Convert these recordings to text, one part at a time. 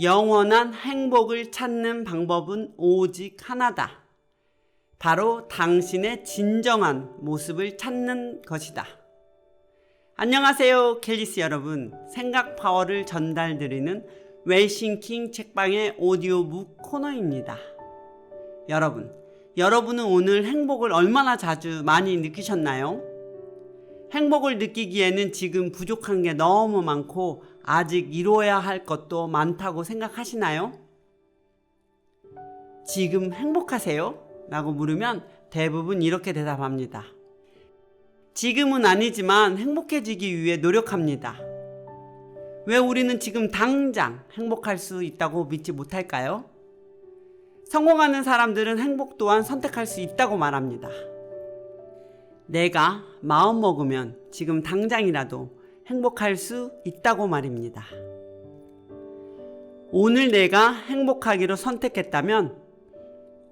영원한 행복을 찾는 방법은 오직 하나다. 바로 당신의 진정한 모습을 찾는 것이다. 안녕하세요, 켈리스 여러분. 생각 파워를 전달드리는 웰싱킹 책방의 오디오북 코너입니다. 여러분, 여러분은 오늘 행복을 얼마나 자주 많이 느끼셨나요? 행복을 느끼기에는 지금 부족한 게 너무 많고 아직 이루어야 할 것도 많다고 생각하시나요? 지금 행복하세요? 라고 물으면 대부분 이렇게 대답합니다. 지금은 아니지만 행복해지기 위해 노력합니다. 왜 우리는 지금 당장 행복할 수 있다고 믿지 못할까요? 성공하는 사람들은 행복 또한 선택할 수 있다고 말합니다. 내가 마음 먹으면 지금 당장이라도 행복할 수 있다고 말입니다. 오늘 내가 행복하기로 선택했다면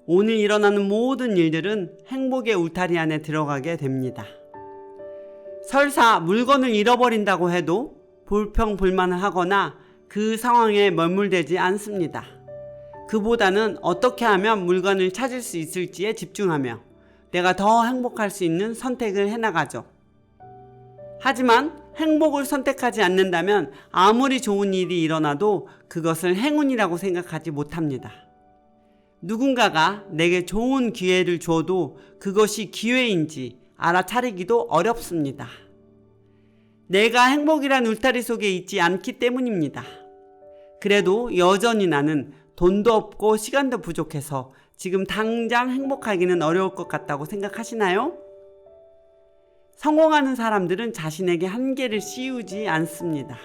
오늘 일어나는 모든 일들은 행복의 울타리 안에 들어가게 됩니다. 설사 물건을 잃어버린다고 해도 불평불만을 하거나 그 상황에 머물대지 않습니다. 그보다는 어떻게 하면 물건을 찾을 수 있을지에 집중하며 내가 더 행복할 수 있는 선택을 해나가죠. 하지만 행복을 선택하지 않는다면 아무리 좋은 일이 일어나도 그것을 행운이라고 생각하지 못합니다. 누군가가 내게 좋은 기회를 줘도 그것이 기회인지 알아차리기도 어렵습니다. 내가 행복이란 울타리 속에 있지 않기 때문입니다. 그래도 여전히 나는 돈도 없고 시간도 부족해서 지금 당장 행복하기는 어려울 것 같다고 생각하시나요? 성공하는 사람들은 자신에게 한계를 씌우지 않습니다.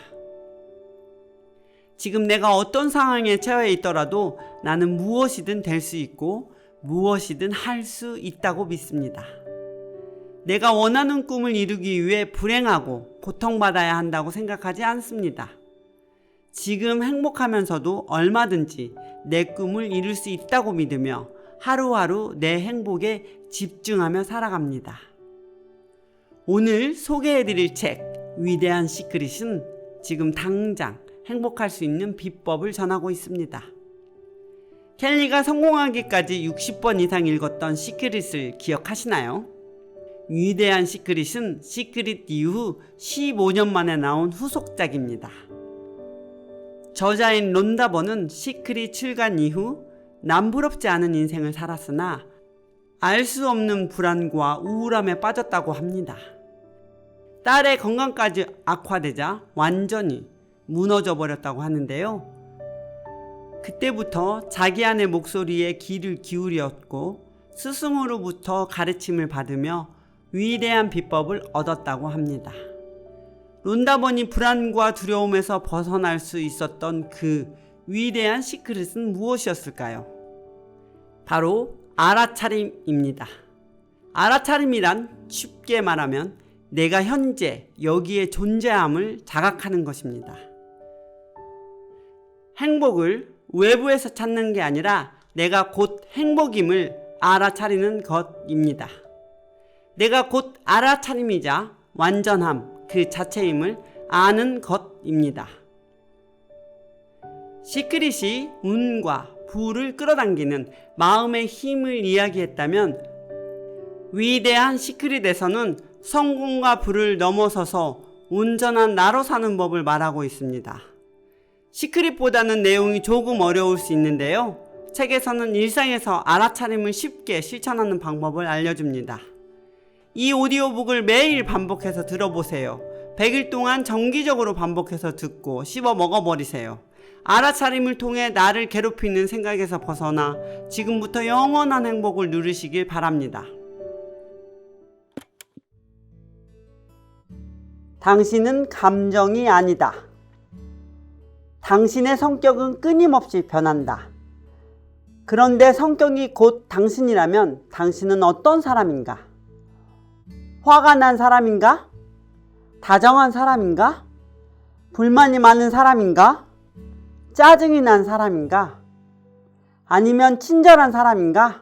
지금 내가 어떤 상황에 처해 있더라도 나는 무엇이든 될 수 있고 무엇이든 할 수 있다고 믿습니다. 내가 원하는 꿈을 이루기 위해 불행하고 고통받아야 한다고 생각하지 않습니다. 지금 행복하면서도 얼마든지 내 꿈을 이룰 수 있다고 믿으며 하루하루 내 행복에 집중하며 살아갑니다. 오늘 소개해드릴 책 위대한 시크릿은 지금 당장 행복할 수 있는 비법을 전하고 있습니다. 켈리가 성공하기까지 60번 이상 읽었던 시크릿을 기억하시나요? 위대한 시크릿은 시크릿 이후 15년 만에 나온 후속작입니다. 저자인 론다버는 시크릿 출간 이후 남부럽지 않은 인생을 살았으나 알 수 없는 불안과 우울함에 빠졌다고 합니다. 딸의 건강까지 악화되자 완전히 무너져 버렸다고 하는데요. 그때부터 자기 안의 목소리에 귀를 기울였고 스승으로부터 가르침을 받으며 위대한 비법을 얻었다고 합니다. 론다번이 불안과 두려움에서 벗어날 수 있었던 그 위대한 시크릿은 무엇이었을까요? 바로 알아차림입니다. 알아차림이란 쉽게 말하면 내가 현재 여기에 존재함을 자각하는 것입니다. 행복을 외부에서 찾는 게 아니라 내가 곧 행복임을 알아차리는 것입니다. 내가 곧 알아차림이자 완전함 그 자체임을 아는 것입니다. 시크릿이 운과 부를 끌어당기는 마음의 힘을 이야기했다면 위대한 시크릿에서는 성공과 부를 넘어서서 온전한 나로 사는 법을 말하고 있습니다. 시크릿보다는 내용이 조금 어려울 수 있는데요. 책에서는 일상에서 알아차림을 쉽게 실천하는 방법을 알려줍니다. 이 오디오북을 매일 반복해서 들어보세요. 100일 동안 정기적으로 반복해서 듣고 씹어 먹어버리세요. 알아차림을 통해 나를 괴롭히는 생각에서 벗어나 지금부터 영원한 행복을 누리시길 바랍니다. 당신은 감정이 아니다. 당신의 성격은 끊임없이 변한다. 그런데 성격이 곧 당신이라면 당신은 어떤 사람인가? 화가 난 사람인가? 다정한 사람인가? 불만이 많은 사람인가? 짜증이 난 사람인가? 아니면 친절한 사람인가?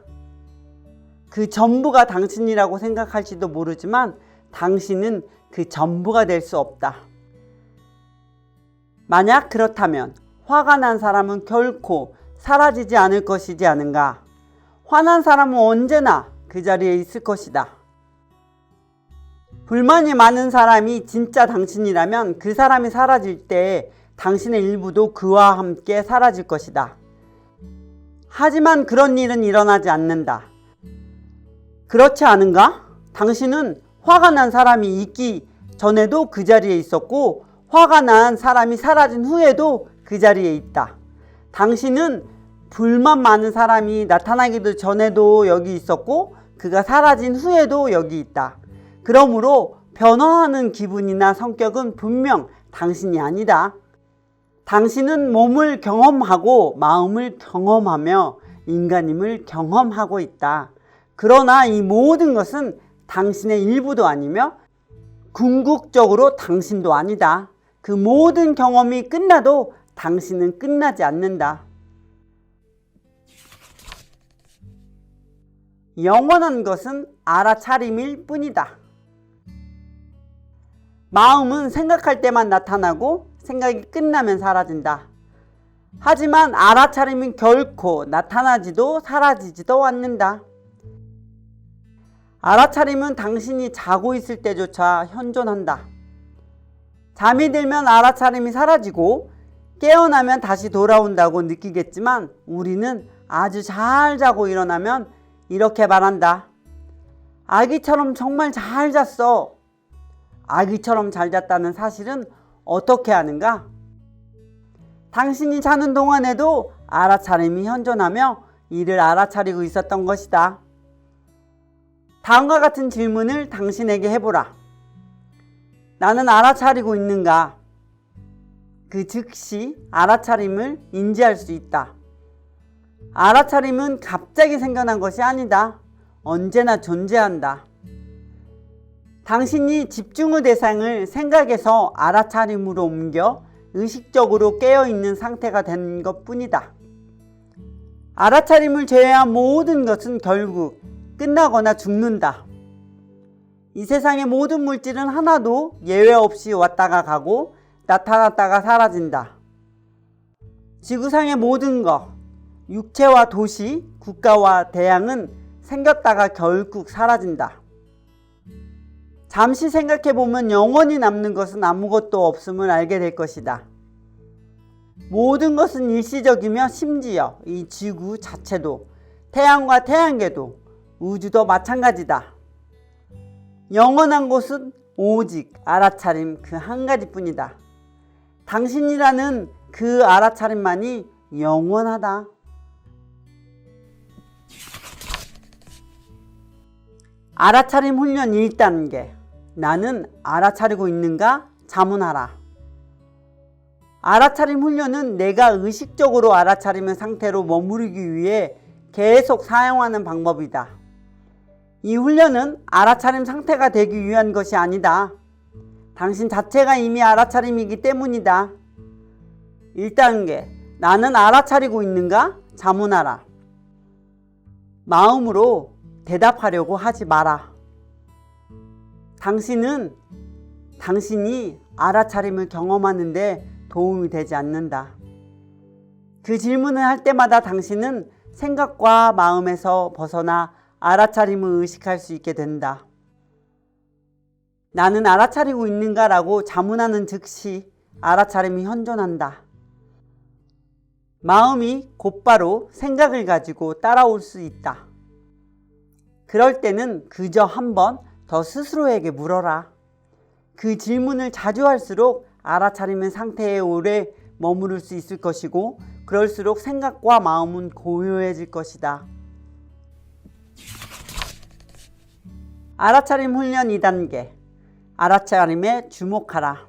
그 전부가 당신이라고 생각할지도 모르지만 당신은 그 전부가 될 수 없다. 만약 그렇다면 화가 난 사람은 결코 사라지지 않을 것이지 않은가. 화난 사람은 언제나 그 자리에 있을 것이다. 불만이 많은 사람이 진짜 당신이라면 그 사람이 사라질 때 당신의 일부도 그와 함께 사라질 것이다. 하지만 그런 일은 일어나지 않는다. 그렇지 않은가? 당신은 화가 난 사람이 있기 전에도 그 자리에 있었고, 화가 난 사람이 사라진 후에도 그 자리에 있다. 당신은 불만 많은 사람이 나타나기도 전에도 여기 있었고, 그가 사라진 후에도 여기 있다. 그러므로 변화하는 기분이나 성격은 분명 당신이 아니다. 당신은 몸을 경험하고 마음을 경험하며 인간임을 경험하고 있다. 그러나 이 모든 것은 당신의 일부도 아니며 궁극적으로 당신도 아니다. 그 모든 경험이 끝나도 당신은 끝나지 않는다. 영원한 것은 알아차림일 뿐이다. 마음은 생각할 때만 나타나고 생각이 끝나면 사라진다. 하지만 알아차림은 결코 나타나지도 사라지지도 않는다. 알아차림은 당신이 자고 있을 때조차 현존한다. 잠이 들면 알아차림이 사라지고 깨어나면 다시 돌아온다고 느끼겠지만 우리는 아주 잘 자고 일어나면 이렇게 말한다. 아기처럼 정말 잘 잤어. 아기처럼 잘 잤다는 사실은 어떻게 아는가? 당신이 자는 동안에도 알아차림이 현존하며 이를 알아차리고 있었던 것이다. 다음과 같은 질문을 당신에게 해보라. 나는 알아차리고 있는가? 그 즉시 알아차림을 인지할 수 있다. 알아차림은 갑자기 생겨난 것이 아니다. 언제나 존재한다. 당신이 집중의 대상을 생각에서 알아차림으로 옮겨 의식적으로 깨어있는 상태가 된 것 뿐이다. 알아차림을 제외한 모든 것은 결국 끝나거나 죽는다. 이 세상의 모든 물질은 하나도 예외 없이 왔다가 가고 나타났다가 사라진다. 지구상의 모든 것, 육체와 도시, 국가와 대양은 생겼다가 결국 사라진다. 잠시 생각해 보면 영원히 남는 것은 아무것도 없음을 알게 될 것이다. 모든 것은 일시적이며 심지어 이 지구 자체도 태양과 태양계도 우주도 마찬가지다. 영원한 것은 오직 알아차림 그 한 가지뿐이다. 당신이라는 그 알아차림만이 영원하다. 알아차림 훈련 1단계. 나는 알아차리고 있는가? 자문하라. 알아차림 훈련은 내가 의식적으로 알아차리는 상태로 머무르기 위해 계속 사용하는 방법이다. 이 훈련은 알아차림 상태가 되기 위한 것이 아니다. 당신 자체가 이미 알아차림이기 때문이다. 1단계. 나는 알아차리고 있는가? 자문하라. 마음으로 대답하려고 하지 마라. 당신은 당신이 알아차림을 경험하는데 도움이 되지 않는다. 그 질문을 할 때마다 당신은 생각과 마음에서 벗어나 알아차림을 의식할 수 있게 된다. 나는 알아차리고 있는가라고 자문하는 즉시 알아차림이 현존한다. 마음이 곧바로 생각을 가지고 따라올 수 있다. 그럴 때는 그저 한 번 더 스스로에게 물어라. 그 질문을 자주 할수록 알아차리는 상태에 오래 머무를 수 있을 것이고, 그럴수록 생각과 마음은 고요해질 것이다. 알아차림 훈련 2단계. 알아차림에 주목하라.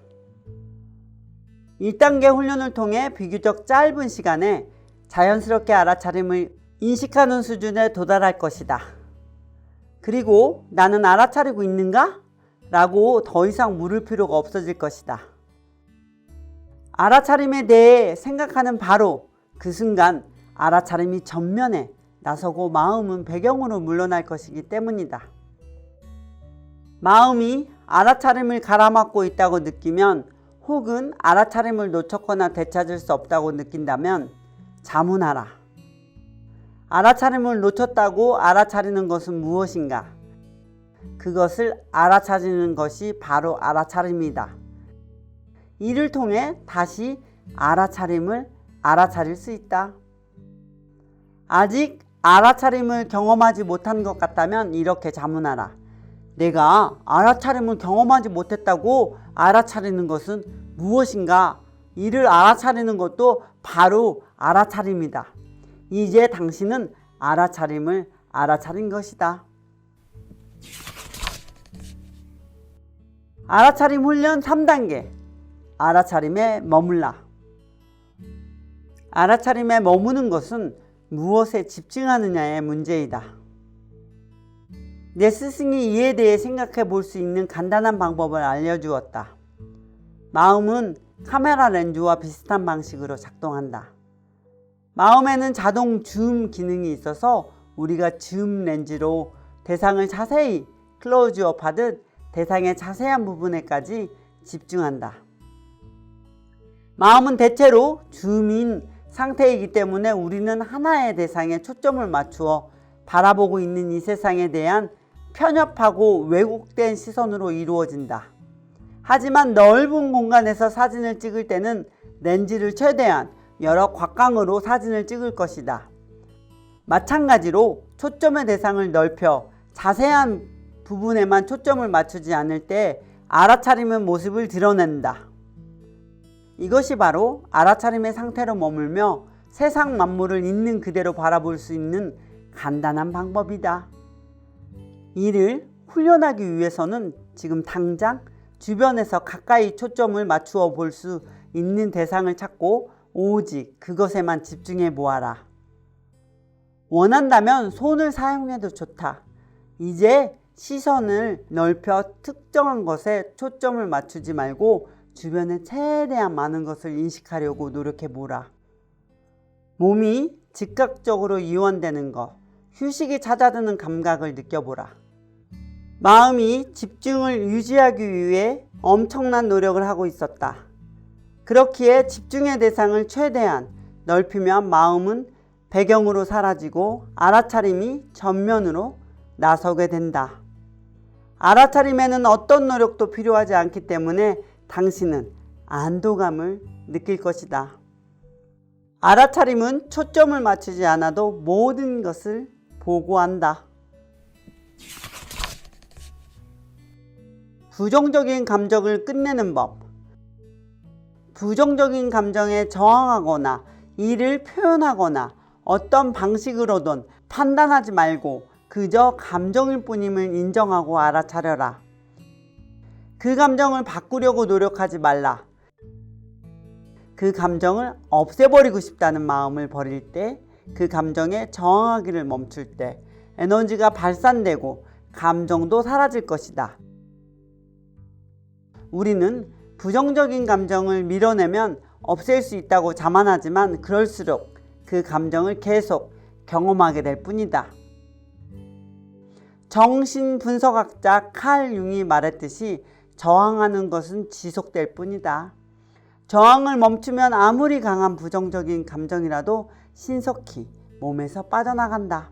1단계 훈련을 통해 비교적 짧은 시간에 자연스럽게 알아차림을 인식하는 수준에 도달할 것이다. 그리고 나는 알아차리고 있는가? 라고 더 이상 물을 필요가 없어질 것이다. 알아차림에 대해 생각하는 바로 그 순간 알아차림이 전면에 나서고 마음은 배경으로 물러날 것이기 때문이다. 마음이 알아차림을 가라막고 있다고 느끼면 혹은 알아차림을 놓쳤거나 되찾을 수 없다고 느낀다면 자문하라. 알아차림을 놓쳤다고 알아차리는 것은 무엇인가? 그것을 알아차리는 것이 바로 알아차림이다. 이를 통해 다시 알아차림을 알아차릴 수 있다. 아직 알아차림을 경험하지 못한 것 같다면 이렇게 자문하라. 내가 알아차림을 경험하지 못했다고 알아차리는 것은 무엇인가? 이를 알아차리는 것도 바로 알아차림이다. 이제 당신은 알아차림을 알아차린 것이다. 알아차림 훈련 3단계. 알아차림에 머물라. 알아차림에 머무는 것은 무엇에 집중하느냐의 문제이다. 내 스승이 이에 대해 생각해 볼 수 있는 간단한 방법을 알려주었다. 마음은 카메라 렌즈와 비슷한 방식으로 작동한다. 마음에는 자동 줌 기능이 있어서 우리가 줌 렌즈로 대상을 자세히 클로즈업 하듯 대상의 자세한 부분에까지 집중한다. 마음은 대체로 줌인 상태이기 때문에 우리는 하나의 대상에 초점을 맞추어 바라보고 있는 이 세상에 대한 편협하고 왜곡된 시선으로 이루어진다. 하지만 넓은 공간에서 사진을 찍을 때는 렌즈를 최대한 여러 곽광으로 사진을 찍을 것이다. 마찬가지로 초점의 대상을 넓혀 자세한 부분에만 초점을 맞추지 않을 때 알아차림의 모습을 드러낸다. 이것이 바로 알아차림의 상태로 머물며 세상 만물을 있는 그대로 바라볼 수 있는 간단한 방법이다. 이를 훈련하기 위해서는 지금 당장 주변에서 가까이 초점을 맞추어 볼 수 있는 대상을 찾고 오직 그것에만 집중해 보아라. 원한다면 손을 사용해도 좋다. 이제 시선을 넓혀 특정한 것에 초점을 맞추지 말고 주변에 최대한 많은 것을 인식하려고 노력해 보라. 몸이 즉각적으로 이완되는 것, 휴식이 찾아드는 감각을 느껴보라. 마음이 집중을 유지하기 위해 엄청난 노력을 하고 있었다. 그렇기에 집중의 대상을 최대한 넓히면 마음은 배경으로 사라지고 알아차림이 전면으로 나서게 된다. 알아차림에는 어떤 노력도 필요하지 않기 때문에 당신은 안도감을 느낄 것이다. 알아차림은 초점을 맞추지 않아도 모든 것을 보고한다. 부정적인 감정을 끝내는 법. 부정적인 감정에 저항하거나 이를 표현하거나 어떤 방식으로든 판단하지 말고 그저 감정일 뿐임을 인정하고 알아차려라. 그 감정을 바꾸려고 노력하지 말라. 그 감정을 없애버리고 싶다는 마음을 버릴 때, 그 감정에 저항하기를 멈출 때, 에너지가 발산되고 감정도 사라질 것이다. 우리는 부정적인 감정을 밀어내면 없앨 수 있다고 자만하지만 그럴수록 그 감정을 계속 경험하게 될 뿐이다. 정신 분석학자 칼 융이 말했듯이 저항하는 것은 지속될 뿐이다. 저항을 멈추면 아무리 강한 부정적인 감정이라도 신속히 몸에서 빠져나간다.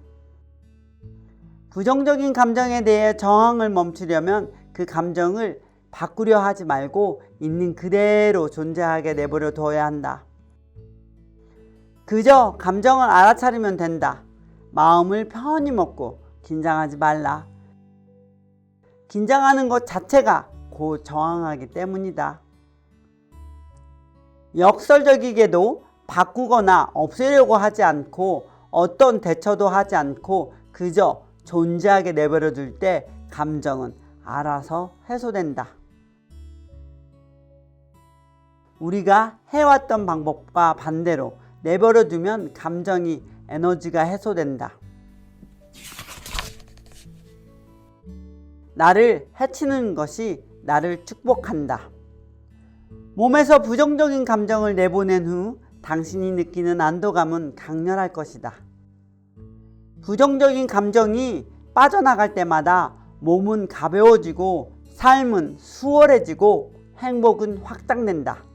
부정적인 감정에 대해 저항을 멈추려면 그 감정을 바꾸려 하지 말고 있는 그대로 존재하게 내버려 둬야 한다. 그저 감정을 알아차리면 된다. 마음을 편히 먹고 긴장하지 말라. 긴장하는 것 자체가 고 저항하기 때문이다. 역설적이게도 바꾸거나 없애려고 하지 않고 어떤 대처도 하지 않고 그저 존재하게 내버려 둘 때 감정은 알아서 해소된다. 우리가 해왔던 방법과 반대로 내버려 두면 감정이 에너지가 해소된다. 나를 해치는 것이 나를 축복한다. 몸에서 부정적인 감정을 내보낸 후 당신이 느끼는 안도감은 강렬할 것이다. 부정적인 감정이 빠져나갈 때마다 몸은 가벼워지고 삶은 수월해지고 행복은 확장된다.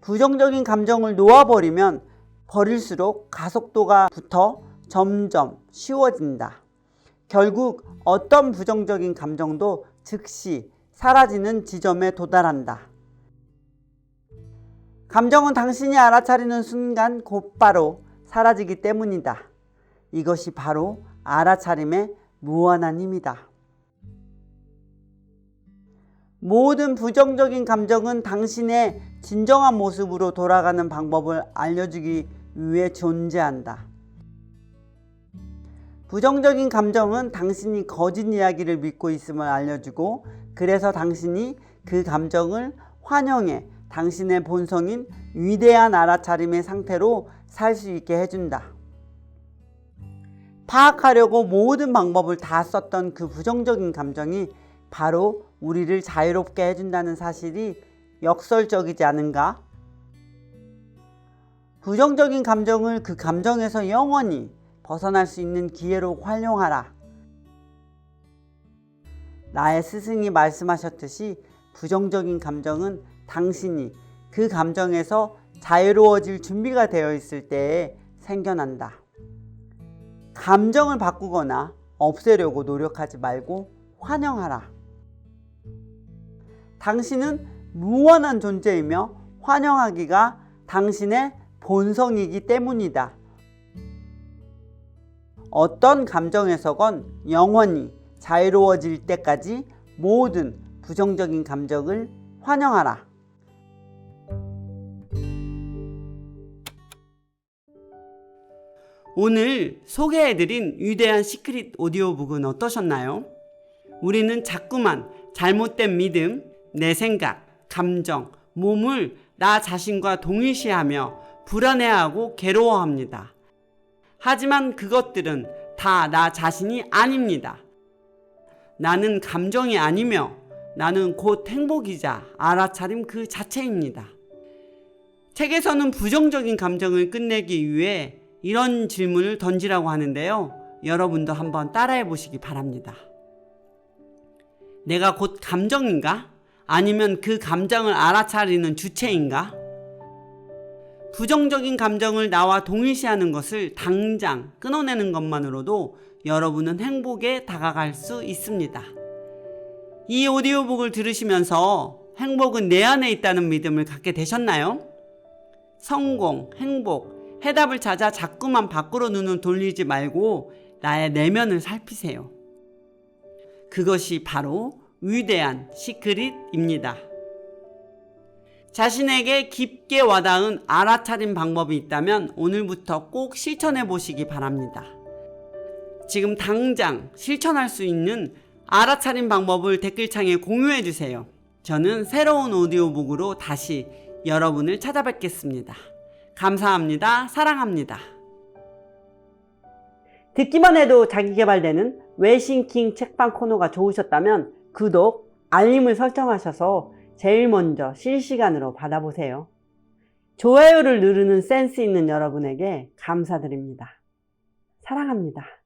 부정적인 감정을 놓아버리면 버릴수록 가속도가 붙어 점점 쉬워진다. 결국 어떤 부정적인 감정도 즉시 사라지는 지점에 도달한다. 감정은 당신이 알아차리는 순간 곧바로 사라지기 때문이다. 이것이 바로 알아차림의 무한한 힘이다. 모든 부정적인 감정은 당신의 진정한 모습으로 돌아가는 방법을 알려주기 위해 존재한다. 부정적인 감정은 당신이 거짓 이야기를 믿고 있음을 알려주고 그래서 당신이 그 감정을 환영해 당신의 본성인 위대한 알아차림의 상태로 살 수 있게 해준다. 파악하려고 모든 방법을 다 썼던 그 부정적인 감정이 바로 우리를 자유롭게 해준다는 사실이 역설적이지 않은가? 부정적인 감정을 그 감정에서 영원히 벗어날 수 있는 기회로 활용하라. 나의 스승이 말씀하셨듯이 부정적인 감정은 당신이 그 감정에서 자유로워질 준비가 되어 있을 때에 생겨난다. 감정을 바꾸거나 없애려고 노력하지 말고 환영하라. 당신은 무한한 존재이며 환영하기가 당신의 본성이기 때문이다. 어떤 감정에서건 영원히 자유로워질 때까지 모든 부정적인 감정을 환영하라. 오늘 소개해드린 위대한 시크릿 오디오북은 어떠셨나요? 우리는 자꾸만 잘못된 믿음, 내 생각, 감정, 몸을 나 자신과 동일시하며 불안해하고 괴로워합니다. 하지만 그것들은 다 나 자신이 아닙니다. 나는 감정이 아니며 나는 곧 행복이자 알아차림 그 자체입니다. 책에서는 부정적인 감정을 끝내기 위해 이런 질문을 던지라고 하는데요. 여러분도 한번 따라해 보시기 바랍니다. 내가 곧 감정인가? 아니면 그 감정을 알아차리는 주체인가? 부정적인 감정을 나와 동일시하는 것을 당장 끊어내는 것만으로도 여러분은 행복에 다가갈 수 있습니다. 이 오디오북을 들으시면서 행복은 내 안에 있다는 믿음을 갖게 되셨나요? 성공, 행복, 해답을 찾아 자꾸만 밖으로 눈을 돌리지 말고 나의 내면을 살피세요. 그것이 바로 위대한 시크릿입니다. 자신에게 깊게 와닿은 알아차림 방법이 있다면 오늘부터 꼭 실천해 보시기 바랍니다. 지금 당장 실천할 수 있는 알아차림 방법을 댓글창에 공유해 주세요. 저는 새로운 오디오북으로 다시 여러분을 찾아뵙겠습니다. 감사합니다. 사랑합니다. 듣기만 해도 자기 개발되는 외싱킹 책방 코너가 좋으셨다면 구독, 알림을 설정하셔서 제일 먼저 실시간으로 받아보세요. 좋아요를 누르는 센스 있는 여러분에게 감사드립니다. 사랑합니다.